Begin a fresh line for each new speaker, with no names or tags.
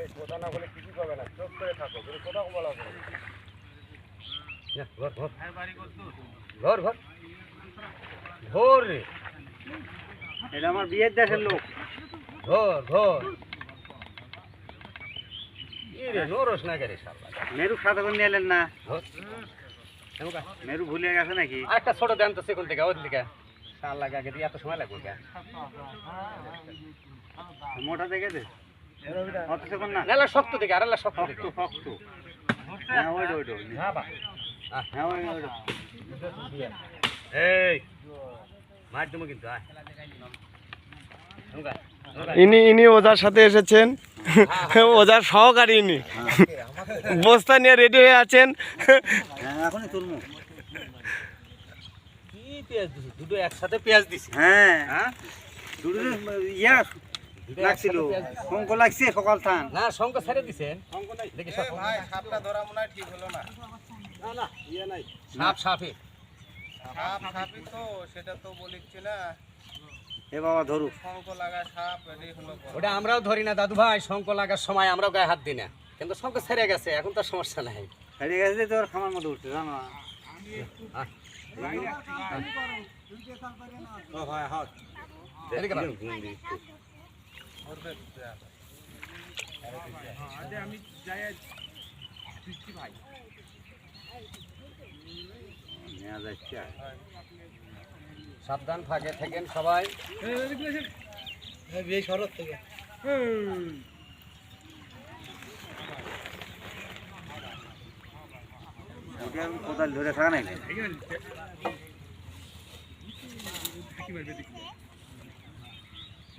আরে কথা না বলে কিছু পাবে না চোখ করে থাকো তুমি কথা বলা করো ঘর ঘর। ঘর ঘর। ঘর রে।
এটা আমার বিয়ের দেশের লোক।
ঘর ঘর। না করে
মেরু সাথে করে নিয়ে না? মেরু ভুলে গেছে নাকি?
আরেকটা ছোট দেন তো সেখান থেকে ওর দিকে। শালা আগে দিয়ে এত সময় লাগবে
মোটা দেখেছে? না?
শক্ত দিকে আরেলা শক্ত
শক্ত শক্ত। হ্যাঁ ওইটা ওইটা
হ্যাঁ বা।
হ্যাঁ ওই ওইটা
এই মার দেবো কিন্তু আয়। এমকা, এমকা।
ইনি ইনি ওজার সাথে এসেছেন। ওজার সহকারী ইনি। বস্তা নিয়ে রেডি হয়ে আছেন।
হ্যাঁ এখনই তুলমু।
কি পেঁয়াজ দিছি দুটো একসাথে পেঁয়াজ দিছি
হ্যাঁ।
হ্যাঁ?
দুটো ইয়া লাগছিল। শঙ্ক লাগছে সকাল থান।
না শঙ্ক ছেড়ে দিছেন। দেখি সব।
সাপটা ধরা মনে হয় ঠিক হলো না।
সাপ সাপে।
সাপ সাপই তো সেটা তো বলিচ্ছি না
এ বাবা ধরু।
শঙ্খ লাগা সাপ এটাই হলো
ওটা আমরাও ধরি না দাদু ভাই। শঙ্ক লাগার সময় আমরাও গায়ে হাত দিই না। কিন্তু শঙ্ক ছেড়ে গেছে এখন তো সমস্যা নাই।
গেছে তোর খামার মতো উঠছে জানো? না?
আহ,
ভাই
তো আর।
নেওয়া
সাবধান ফাঁকে থাকেন সবাই
ওটা আমি কোদাল ধরে থাকা নাই